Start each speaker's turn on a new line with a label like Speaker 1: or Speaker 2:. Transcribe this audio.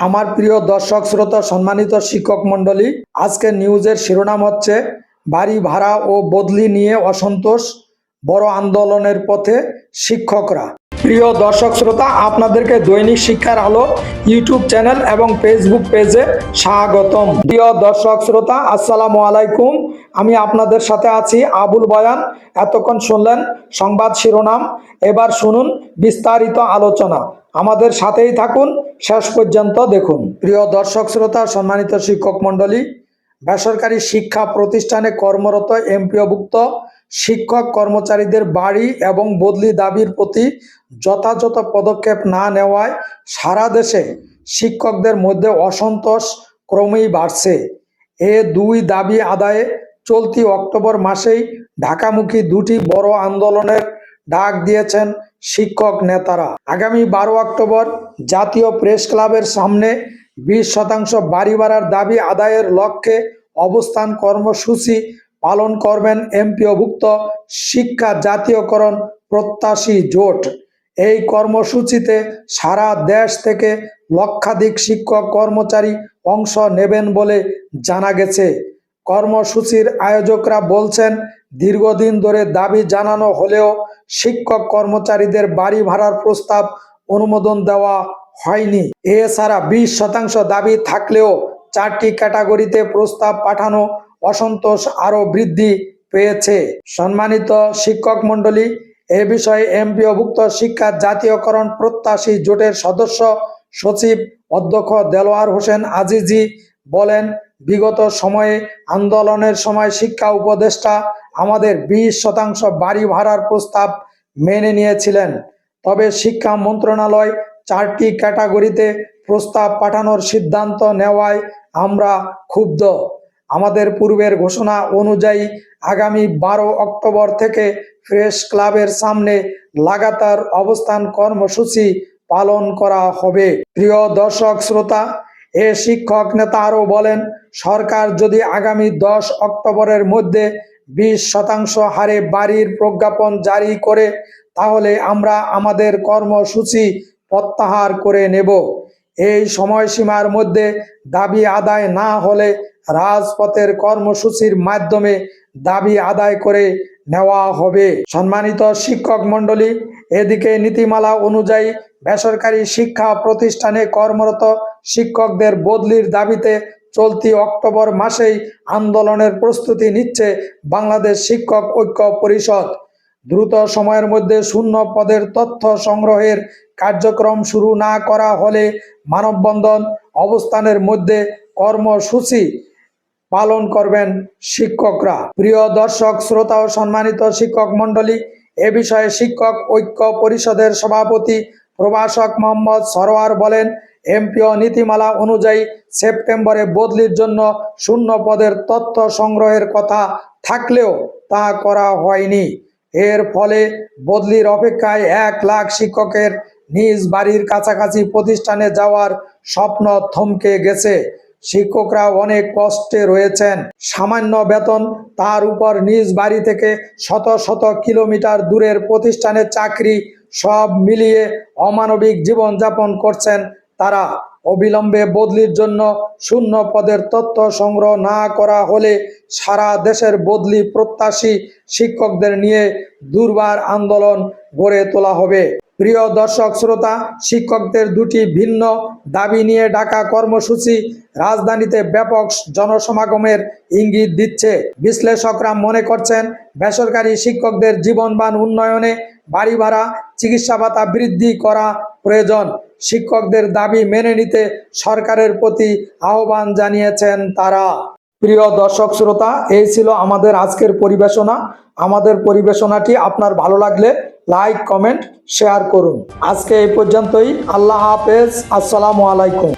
Speaker 1: আমার প্রিয় দর্শক, শ্রোতা, সম্মানিত শিক্ষক মণ্ডলী, আজকে নিউজের শিরোনাম হচ্ছে, বাড়ি ভাড়া ও বদলি নিয়ে অসন্তোষ, বড় আন্দোলনের পথে শিক্ষকরা। প্রিয় দর্শক, শ্রোতা, আপনাদেরকে দৈনিক শিক্ষার আলো, ইউটিউব চ্যানেল এবং ফেসবুক পেজে স্বাগতম। প্রিয় দর্শক, শ্রোতা, আসসালামু আলাইকুম। আমি আপনাদের সাথে আছি আবুল বয়ান। এতক্ষণ শুনলেন সংবাদ শিরোনাম। এবার শুনুন বিস্তারিত আলোচনা। আমাদের সাথেই থাকুন। শেষ পর্যন্ত দেখুন। প্রিয় দর্শক, শ্রোতা, সম্মানিত শিক্ষক মণ্ডলী, বেসরকারি শিক্ষা প্রতিষ্ঠানে কর্মরত এমপিওভুক্ত শিক্ষক কর্মচারীদের বাড়ি এবং বদলি দাবির প্রতি যথাযথ পদক্ষেপ না নেওয়ায় সারা দেশে শিক্ষকদের মধ্যে অসন্তোষ ক্রমেই বাড়ছে। এ দুই দাবি আদায়ে চলতি অক্টোবর মাসেই ঢাকামুখী দুটি বড় আন্দোলনের ডাক দিয়েছেন শিক্ষক নেতারা। আগামী বারো অক্টোবর জাতীয় প্রেস ক্লাবের সামনে বিশ শতাংশ বাড়ি ভাড়ার দাবি আদায়ের লক্ষ্যে অবস্থান কর্মসূচি পালন করবেন এমপিওভুক্ত শিক্ষা জাতীয়করণ প্রত্যাশী জোট। এই কর্মসূচিতে সারা দেশ থেকে লক্ষাধিক শিক্ষক কর্মচারী অংশ নেবেন বলে জানা গেছে। কর্মসূচির আয়োজকরা বলছেন, দীর্ঘদিন ধরে দাবি জানানো হলেও শিক্ষক কর্মচারীদের বাড়ি ভাড়ার প্রস্তাব অনুমোদন দেওয়া হয়নি। এছাড়া বিশ শতাংশ দাবি থাকলেও চারটি ক্যাটাগরিতে প্রস্তাব পাঠানো অসন্তোষ আরও বৃদ্ধি পেয়েছে। সম্মানিত শিক্ষক মণ্ডলী, এ বিষয়ে এমপিওভুক্ত শিক্ষা জাতীয়করণ প্রত্যাশী জোটের সদস্য সচিব অধ্যক্ষ দেলোয়ার হোসেন আজিজি বলেন, বিগত সময়ে আন্দোলনের সময় শিক্ষা উপদেষ্টা আমাদের বিশ শতাংশ বাড়ি ভাড়ার প্রস্তাব মেনে নিয়েছিলেন। তবে শিক্ষা মন্ত্রণালয় চারটি ক্যাটাগরিতে প্রস্তাব পাঠানোর সিদ্ধান্ত নেওয়ায় আমরা ক্ষুব্ধ। আমাদের পূর্বের ঘোষণা অনুযায়ী আগামী বারো অক্টোবর থেকে প্রেস ক্লাবের সামনে লাগাতার অবস্থান কর্মসূচি পালন করা হবে। প্রিয় দর্শক, শ্রোতা এ শিক্ষক নেতা আরও বলেন, সরকার যদি আগামী দশ অক্টোবরের মধ্যে বিশ শতাংশ হারে বাড়ির প্রজ্ঞাপন জারি করে, তাহলে আমরা আমাদের কর্মসূচি প্রত্যাহার করে নেব। এই সময়সীমার মধ্যে দাবি আদায় না হলে রাজপথের কর্মসূচির মাধ্যমে দাবি আদায় করে নেওয়া হবে। সম্মানিত শিক্ষক মণ্ডলী, এদিকে নীতিমালা অনুযায়ী বেসরকারি শিক্ষা প্রতিষ্ঠানে কর্মরত শিক্ষকদের বদলির দাবিতে চলতি অক্টোবর মাসেই আন্দোলনের প্রস্তুতি নিচ্ছে বাংলাদেশ শিক্ষক ঐক্য পরিষদ। দ্রুত সময়ের মধ্যে শূন্য পদের তথ্য সংগ্রহের কার্যক্রম শুরু না করা হলে মানববন্ধন অবস্থানের মধ্যে কর্মসূচি পালন করবেন শিক্ষকরা। প্রিয় দর্শক, শ্রোতা ও সম্মানিত শিক্ষক মণ্ডলী, এ বিষয়ে শিক্ষক ঐক্য পরিষদের সভাপতি প্রভাষক মোহাম্মদ সরোয়ার বলেন, এমপিও নীতিমালা অনুযায়ী সেপ্টেম্বরে বদলির জন্য শূন্য পদের তথ্য সংগ্রহের কথা থাকলেও তা করা হয়নি। এর ফলে বদলির অপেক্ষায় এক লাখ শিক্ষকের নিজ বাড়ির কাছাকাছি প্রতিষ্ঠানে যাওয়ার স্বপ্ন থমকে গেছে। শিক্ষকরা অনেক কষ্টে রয়েছেন। সামান্য বেতন, তার উপর নিজ বাড়ি থেকে শত শত কিলোমিটার দূরের প্রতিষ্ঠানে চাকরি সব মিলিয়ে অমানবিক জীবনযাপন করছেন তারা। অবিলম্বে বদলির জন্য শূন্য পদের তথ্য সংগ্রহ না করা হলে সারা দেশের বদলি প্রত্যাশী শিক্ষকদের নিয়ে দুর্বার আন্দোলন গড়ে তোলা হবে। প্রিয় দর্শক শ্রোতা, শিক্ষকদের দুটি ভিন্ন দাবি নিয়ে ডাকা কর্মসূচি রাজধানীতে ব্যাপক জনসমাগমের ইঙ্গিত দিচ্ছে। বিশ্লেষকরা মনে করছেন, বেসরকারি শিক্ষকদের জীবনবান উন্নয়নে বাড়ি ভাড়া চিকিৎসা ভাতা বৃদ্ধি করা প্রয়োজন। শিক্ষকদের দাবি মেনে নিতে সরকারের প্রতি আহ্বান জানিয়েছেন তারা। প্রিয় দর্শক শ্রোতা, এই ছিল আমাদের আজকের পরিবেশনা। আমাদের পরিবেশনাটি আপনার ভালো লাগলে লাইক, কমেন্ট, শেয়ার করুন। আজকে এই পর্যন্তই। আল্লাহ হাফেজ। আসসালামু আলাইকুম।